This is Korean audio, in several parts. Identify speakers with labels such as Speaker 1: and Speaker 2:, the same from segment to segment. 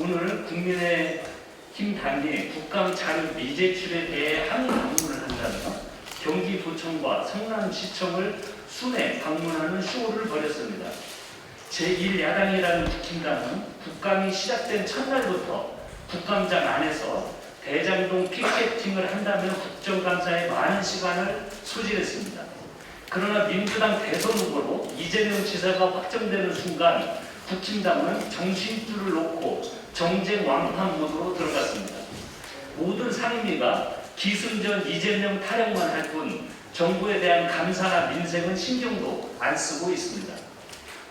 Speaker 1: 오늘 국민의 힘 당이 국감 자료 미제출에 대해 항의 방문을 한다며 경기도청과 성남시청을 순회 방문하는 쇼를 벌였습니다. 제1야당이라는 국힘당은 국감이 시작된 첫날부터 국감장 안에서 대장동 피켓팅을 한다며 국정감사에 많은 시간을 소진했습니다. 그러나 민주당 대선 후보로 이재명 지사가 확정되는 순간 국힘당은 정신줄을 놓고 정쟁 완판 모드로 들어갔습니다. 모든 상임위가 기승전 이재명 타령만 할 뿐 정부에 대한 감사나 민생은 신경도 안 쓰고 있습니다.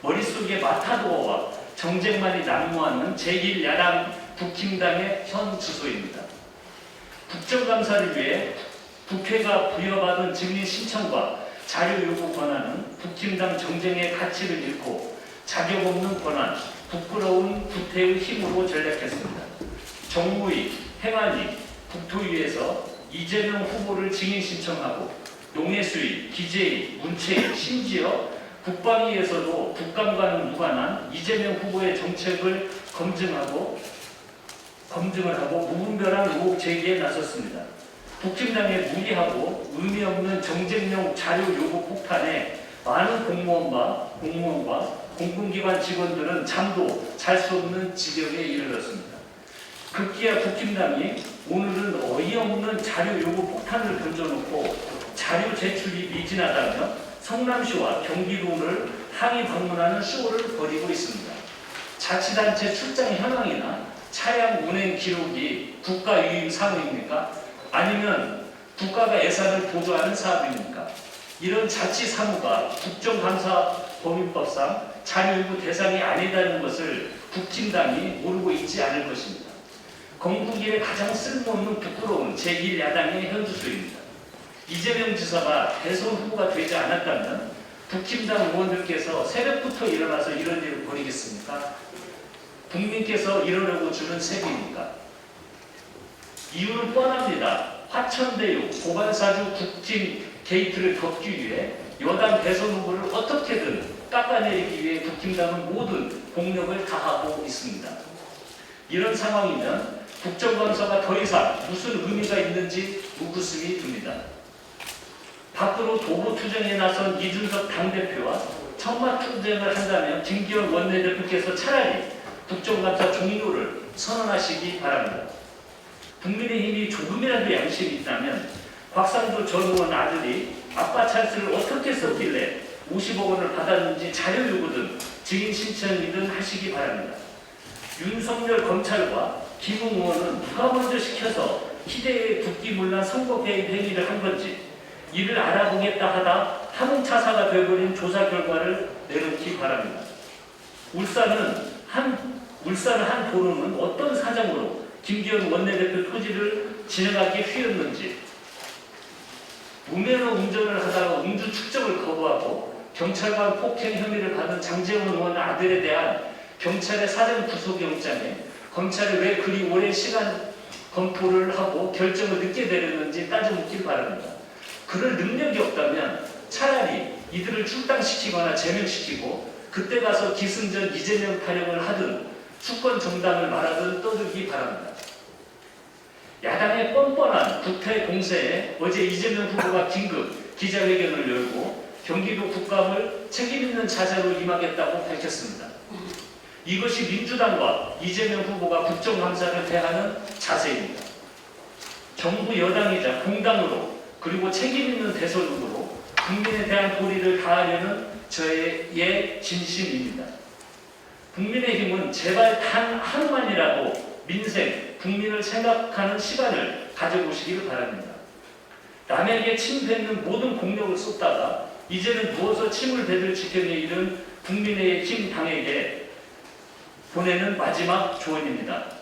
Speaker 1: 머릿속에 마타도어와 정쟁만이 난무하는 제1야당 국힘당의 현 주소입니다. 국정감사를 위해 국회가 부여받은 증인 신청과 자료 요구 권한은 국힘당 정쟁의 가치를 잃고 자격 없는 권한, 부끄러운 구태의 힘으로 전략했습니다. 정무위, 행안위, 국토위에서 이재명 후보를 증인 신청하고 농해수위, 기재위, 문체위, 심지어 국방위에서도 국감과는 무관한 이재명 후보의 정책을 검증하고 검증을 하고 무분별한 의혹 제기에 나섰습니다. 국힘당의 무리하고 의미 없는 정쟁용 자료 요구 폭탄에 많은 공무원과 공무원과 공공기관 직원들은 잠도 잘 수 없는 지경에 이르렀습니다. 급기야 국힘당이 오늘은 어이없는 자료 요구 폭탄을 던져놓고 자료 제출이 미진하다며 성남시와 경기도를 항의 방문하는 쇼를 벌이고 있습니다. 자치단체 출장 현황이나 차량 운행 기록이 국가 유임 사무입니까? 아니면 국가가 예산을 보조하는 사업입니까? 이런 자치 사무가 국정감사 범위법상 자료 요구 대상이 아니다는 것을 국힘당이 모르고 있지 않을 것입니다. 건국일에 가장 쓸모없는 부끄러운 제1야당의 현주소입니다. 이재명 지사가 대선 후보가 되지 않았다면 국힘당 의원들께서 새벽부터 일어나서 이런 일을 벌이겠습니까? 국민께서 이러려고 주는 세비입니까? 이유는 뻔합니다. 화천대유, 고발사주 국진 게이트를 덮기 위해 여당 대선 후보를 어떻게든 깎아내리기 위해 국힘당은 모든 공력을 다하고 있습니다. 이런 상황이면 국정감사가 더 이상 무슨 의미가 있는지 의구심이 듭니다. 밖으로 도보 투쟁에 나선 이준석 당대표와 천막 투쟁을 한다면 김기현 원내대표께서 차라리 국정감사 종료를 선언하시기 바랍니다. 국민의힘이 조금이라도 양심이 있다면 곽상도 전 의원 아들이 아빠 찬스를 어떻게 썼길래 50억 원을 받았는지 자료 요구든 증인 신청이든 하시기 바랍니다. 윤석열 검찰과 김웅 의원은 누가 먼저 시켜서 희대의 국기문란 선거 개입 행위를 한 건지 이를 알아보겠다 하다 하문차사가 되어버린 조사 결과를 내놓기 바랍니다. 울산은 한 울산 한 도로는 어떤 사정으로 김기현 원내대표 토지를 진행하기 휘었는지 무면허 운전을 하다가 음주 측정을 거부하고 경찰관 폭행 혐의를 받은 장재원 의원 아들에 대한 경찰의 사전 구속영장에 검찰이 왜 그리 오랜 시간 검토를 하고 결정을 늦게 내렸는지 따져 묻길 바랍니다. 그럴 능력이 없다면 차라리 이들을 출당시키거나 제명시키고 그때 가서 기승전 이재명 타령을 하든 수권 정당을 말하든 떠들기 바랍니다. 야당의 뻔뻔한 국회 공세에 어제 이재명 후보가 긴급 기자회견을 열고 경기도 국감을 책임있는 자세로 임하겠다고 밝혔습니다. 이것이 민주당과 이재명 후보가 국정감사를 대하는 자세입니다. 정부 여당이자 공당으로 그리고 책임있는 대선으로 국민에 대한 도리를 다하려는 저의 진심입니다. 국민의힘은 제발 단 하루만이라도 민생, 국민을 생각하는 시간을 가져보시기를 바랍니다. 남에게 침 뱉는 모든 공력을 쏟다가 이제는 누워서 침을 뱉을 지경에 이른 국민의 힘 당에게 보내는 마지막 조언입니다.